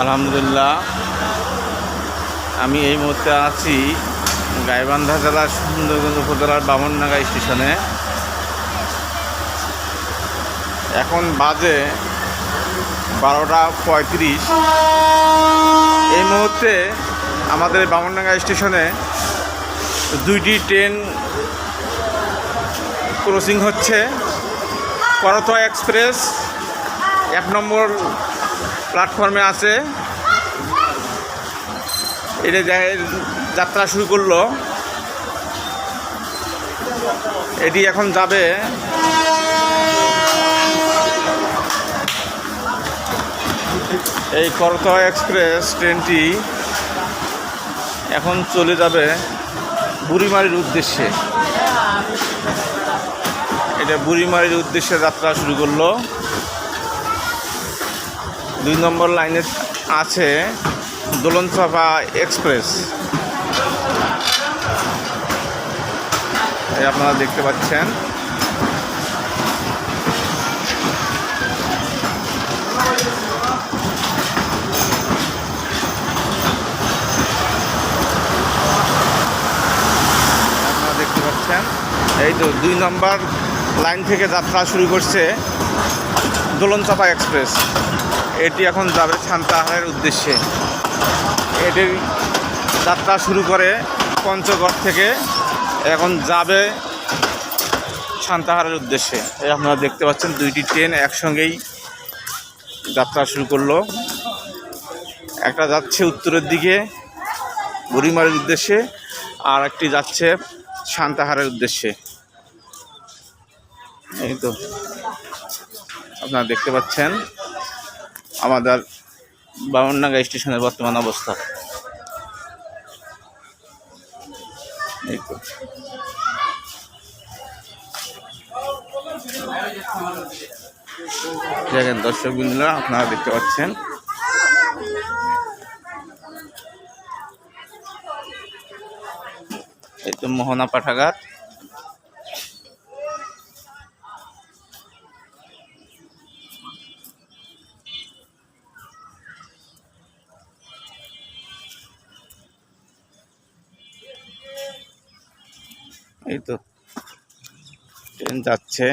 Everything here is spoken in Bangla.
আলহামদুলিল্লাহ। আমি এই মুহূর্তে আছি গাইবান্ধা জেলার সুন্দরগঞ্জ উপজেলার বামননাগা স্টেশনে। এখন বাজে বারোটা পঁয়ত্রিশ। এই মুহূর্তে আমাদের বামননাগা স্টেশনে দুইটি ট্রেন ক্রসিং হচ্ছে। করতোয়া এক্সপ্রেস, এক নম্বর প্ল্যাটফর্মে আছে। এটা যাত্রা শুরু করল। এটি এখন যাবে। এই করতোয়া এক্সপ্রেস ট্রেনটি এখন চলে যাবে বুড়িমারির উদ্দেশ্যে। এটা বুড়িমারির উদ্দেশ্যে যাত্রা শুরু করল। দুই নম্বর লাইনে আছে দোলনচাপা এক্সপ্রেস। এই আপনারা দেখতে পাচ্ছেন। আপনারা দেখতে পাচ্ছেন। এই তো দুই নম্বর লাইন থেকে যাত্রা শুরু করছে দোলনচাপা এক্সপ্রেস। এটি এখন যাবে সান্তাহারের উদ্দেশ্যে। এটির যাত্রা শুরু করে পঞ্চগড় থেকে এখন যাবে সান্তাহারের উদ্দেশ্যে। এই আপনারা দেখতে পাচ্ছেন দুইটি ট্রেন একসঙ্গেই যাত্রা শুরু করল। একটা যাচ্ছে উত্তরের দিকে বুড়িমারির উদ্দেশ্যে, আর একটি যাচ্ছে সান্তাহারের উদ্দেশ্যে। এই তো। আপনারা দেখতে পাচ্ছেন আমাদের বামননাগা স্টেশনের বর্তমান অবস্থা। দেখেন দর্শক বিন্দুরা আপনারা দেখতে পাচ্ছেন। এই তো মোহনা পাঠাগার। এই তো ট্রেন যাচ্ছে।